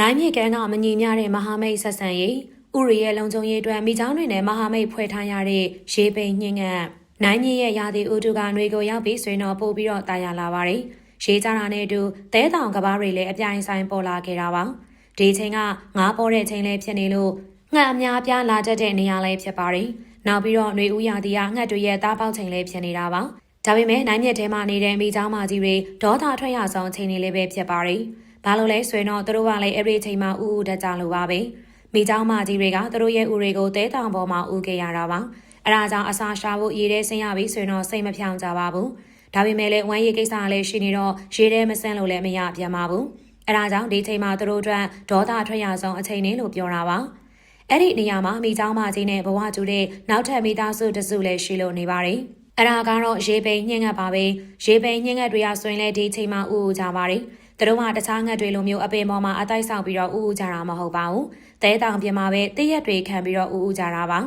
နိုင်မြေကန်းကမညီမျှတဲ့မဟာမိတ်ဆက်ဆံရေးဥရိရဲ့လုံခြုံရေးအတွက်မိချောင်းတွေနဲ့မဟာမိတ်ဖွဲ့ထားရတဲ့ရေပိန်ညင်ငတ်နိုင်မြေရဲ့ရာသီဥတုကຫນွေကိုရောက်ပြီးဆိုရင်တော့ပို့ပြီးတော့တာယာလာပါတယ်။ရေကြတာနဲ့အတူသဲတောင်ကဘာတွေလည်းအပြိုင်ဆိုင်ပေါ်လာခဲ့တာပါ။ဒီချိန်ကငါးပေါ်တဲ့ချိန်လေးဖြစ်နေလို့ငှက်အများပြားလာတတ်တဲ့နေရာလေးဖြစ်ပါတယ်။နောက်ပြီးတော့ຫນွေဦးရာသီကငှက်တွေရဲ့တားပေါက်ချိန်လေးဖြစ်နေတာပါ။ဒါပေမဲ့နိုင်မြက်ထဲမှာနေတဲ့မိချောင်းမကြီးတွေဒေါသထွက်ရဆောင်အချိန်လေးလည်းပဲဖြစ်ပါတယ်။ ဘာလို့လဲဆိုရင်တော့သူတို့ကလည်းအဲ့ဒီအချိန်မှာဥဥတက်ကြလို့ပါပဲ။မိချောင်းမကြီးတွေကသူတို့ရဲ့ဥတွေကိုတဲတောင်ပေါ်မှာဥခဲ့ရတာပါ။အဲဒါကြောင့်အစာရှာဖို့ရေထဲဆင်းရပြီဆိုရင်တော့စိတ်မဖြောင်ကြပါဘူး။ဒါပေမဲ့လည်းဝမ်းရည်ကိစ္စကလည်းရှိနေတော့ရေထဲမဆင်းလို့လည်းမရပြန်ပါဘူး။အဲဒါကြောင့်ဒီချိန်မှာသူတို့အတွက်ဒေါသထွက်ရဆောင်အချိန်လေးလို့ပြောတာပါ။အဲ့ဒီနေရာမှာမိချောင်းမကြီးနဲ့ဘဝကျူတဲ့နောက်ထပ်မိသားစုတစုလည်းရှိလို့နေပါတယ်။အဲ့ဒါကတော့ရေပိန်ညှင်းငတ်ပါပဲရေပိန်ညှင်းငတ်တွေကဆိုရင်လည်းဒီချိန်မှာဥဥကြပါတယ် သူတို့ကတခြားငတ်တွေလိုမျိုးအပင်ပေါ်မှာအတိုက်ဆောက်ပြီးတော့ဥဥကြတာမဟုတ်ပါဘူးတဲတောင်ပြင်မှာပဲတရက်တွေခံပြီးတော့ဥဥကြတာပါ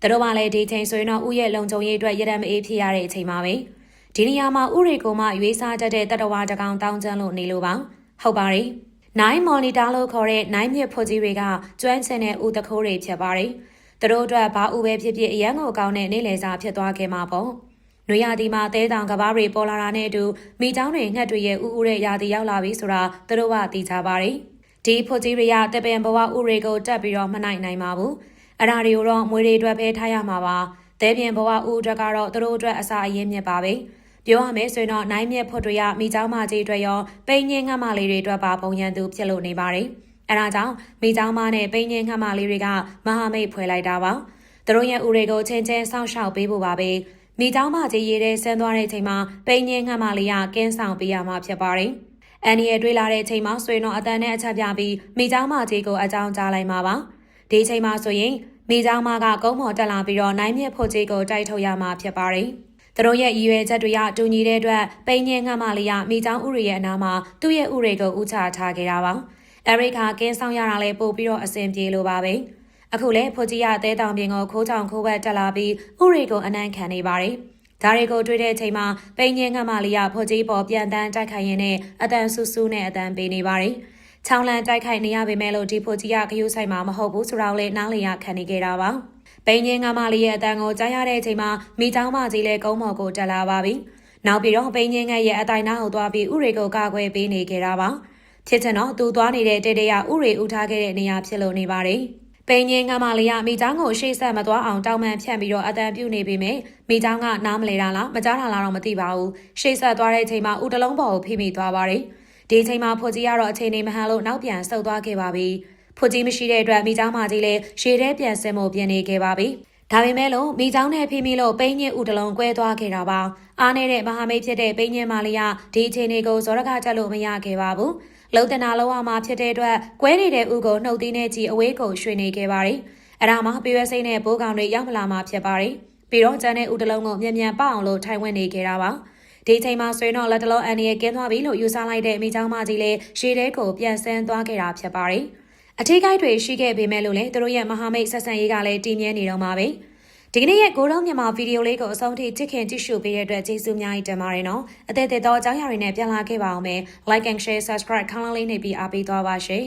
သူတို့ကလည်းဒီချိန်ဆိုရင်တော့ဥရဲ့လုံခြုံရေးအတွက်ရတဲ့မအေးဖြစ်ရတဲ့အချိန်မှာပဲဒီနေရာမှာဥရီကိုမှရွေးစားတတ်တဲ့တတဝါတကောင်တောင်းကျန်းလို့နေလို့ပါဟုတ်ပါတယ်နိုင်မော်နီတာလို့ခေါ်တဲ့နိုင်မြစ်ဖွကြီးတွေကကျွမ်းကျင်တဲ့ဥတခိုးတွေဖြစ်ပါတယ်သူတို့အတွက်ဘာဥပဲဖြစ်ဖြစ်အရန်ကိုကောင်းတဲ့နေလေစာဖြစ်သွားခဲ့မှာပေါ့။ နွေရာသီမှာတဲတောင်ကဘာတွေပေါ်လာတာနဲ့အတူမိချောင်းတွေငှက်တွေရဲ့ဥဥတဲ့ရာသီရောက်လာပြီဆိုတာသူတို့ကသိကြပါတယ်။ဒီဖို့ကြီးတွေကတပင်ဘဝဥတွေကိုတက်ပြီးတော့မနိုင်နိုင်ပါဘူး။အရာတွေကိုတော့မွေတွေအတွက်ပဲထားရမှာပါ။တဲပြင်ဘဝဥအတွက်ကတော့သူတို့အတွက်အစာအရင်းမြစ်ပါပဲ။ပြောရမယ်ဆိုရင်တော့နိုင်မြက်ဖို့တွေကမိချောင်းမကြီးအတွက်ရောပိန်ငင်းငှက်မလေးတွေအတွက်ပါပုံရန်သူဖြစ်လို့နေပါတယ်။အဲဒါကြောင့်မိချောင်းမနဲ့ပိန်ငင်းငှက်မလေးတွေကမဟာမိတ်ဖွဲ့လိုက်တာပါ။သူတို့ရဲ့ဥတွေကိုချင်းချင်းစောင့်ရှောက်ပေးဖို့ပါပဲ။ မိတောင်းမကြီးရေးတဲ့ဆန်းသွားတဲ့ချိန်မှာပိန်ငင်းငှက်မလေးကကင်းဆောင်ပေးရမှာဖြစ်ပါတယ်။အန်ဒီရဲ့တွေးလာတဲ့ချိန်မှာဆွေတော့အတန်နဲ့အချက်ပြပြီးမိတောင်းမကြီးကိုအကြောင်းကြားလိုက်မှာပါ။ဒီချိန်မှာဆိုရင်မိတောင်းမကကုန်းမော်တက်လာပြီးတော့နိုင်မြင့်ဖို့ကြီးကိုတိုက်ထုတ်ရမှာဖြစ်ပါတယ်။သူတို့ရဲ့ရည်ရွယ်ချက်တွေကတူညီတဲ့အတွက်ပိန်ငင်းငှက်မလေးကမိချောင်းဥရီရဲ့အနားမှာသူ့ရဲ့ဥရီကိုဥချထားခဲ့တာပါ။အဲရိကကင်းဆောင်ရတာလည်းပို့ပြီးတော့အဆင်ပြေလိုပါပဲ။ အခုလဲဖိုကြီးရတဲတောင်ပြင်ကိုခိုးချောင်ခိုးဘက်တက်လာပြီးဥရီကိုအနံ့ခံနေပါတယ်။ဒါတွေကိုတွေ့တဲ့အချိန်မှာပိန်ငင်းငှက်မလေးကဖိုကြီးပေါ်ပြန်တန်းတိုက်ခိုင်ရင်းနဲ့အတန်ဆူဆူနဲ့အတန်ပေးနေပါတယ်။ချောင်းလန်တိုက်ခိုက်နေရပေမဲ့လို့ဒီဖိုကြီးကခရုဆိုင်မှာမဟုတ်ဘူးဆိုတော့လေနားလေရခံနေခဲ့တာပါ။ပိန်ငင်းငှက်မလေးရဲ့အတန်ကိုကြားရတဲ့အချိန်မှာမိချောင်းမကြီးလည်းကုန်းမော်ကိုတက်လာပါပြီ။နောက်ပြီးတော့ပိန်ငင်းငှက်ရဲ့အတိုင်နားကိုသွားပြီးဥရီကိုကာကွယ်ပေးနေခဲ့တာပါ။ဖြစ်ချင်တော့သူသွားနေတဲ့တေတေရဥရီဥထားခဲ့တဲ့နေရာဖြစ်လို့နေပါတယ်။ ပိန်ငင်းကမလေးကမိချောင်းကိုရှေ့ဆက်မသွားအောင်တောင်းပန်ဖြန့်ပြီးတော့အတန်ပြုတ်နေပေမဲ့မိချောင်းကနားမလဲတာလားမကြားတာလားတော့မသိပါဘူးရှေ့ဆက်သွားတဲ့အချိန်မှာဦးတလုံးပေါ်ကိုဖိမိသွားပါတယ်ဒီအချိန်မှာဖွကြီးကတော့အချိန်နေမဟန်လို့နောက်ပြန်ဆုတ်သွားခဲ့ပါပြီဖွကြီးမရှိတဲ့အတွက်မိချောင်းမကြီးလည်းရှေ့ထဲပြန်ဆင်းဖို့ပြင်နေခဲ့ပါပြီ ဒါပေမဲ့လို့မိချောင်းနဲ့ဖိမိလို့ပိန်းညစ်ဦးတလုံးကွဲသွားခဲ့တာပါအားနေတဲ့မဟာမိတ်ဖြစ်တဲ့ပိန်းညစ်မလေးကဒီအချိန်တွေကိုဇောရခချက်လို့မရခဲ့ပါဘူးလုံတနာလောဝမှာဖြစ်တဲ့အတွက်ကွဲနေတဲ့ဥကိုနှုတ်သီးနဲ့ကြည်အဝေးကိုရွှေ့နေခဲ့ပါတယ်။အဲဒါမှပေရွက်စိမ့်နဲ့ဘိုးကောင်တွေရောက်မလာမှဖြစ်ပါတယ်။ပြီးတော့ကျန်တဲ့ဥတလုံးကိုမြန်မြန်ပအောင်လို့ထိုင်ဝင်နေခဲ့တာပါ။ဒီချိန်မှာဆွေးတော့လက်တလုံးအန်ဒီရဲ့ကင်းသွားပြီလို့ယူဆလိုက်တဲ့မိချောင်းမကြီးလေးရှေးတဲကိုပြန်ဆန်းသွားခဲ့တာဖြစ်ပါတယ်။ အထီးကိုက်တွေရှိခဲ့ပေမဲ့လို့လေသူတို့ရဲ့မဟာမိတ်ဆက်ဆံရေးကလည်းတည်မြဲနေတော့မှာပဲ။ဒီကနေ့ရဲ့ကိုတော့မြန်မာဗီဒီယိုလေးကိုအဆုံးထိကြည့်ခင်ကြည့်ရှုပေးတဲ့အတွက်ကျေးဇူးများကြီးတင်ပါတယ်နော်အသေးသေးတော့အကြောင်းအရာတွေနဲ့ပြန်လာခဲ့ပါအောင်မယ် like and share subscribe ခေါင်းလေးနှိပ်ပြီးအားပေးသွားပါရှင်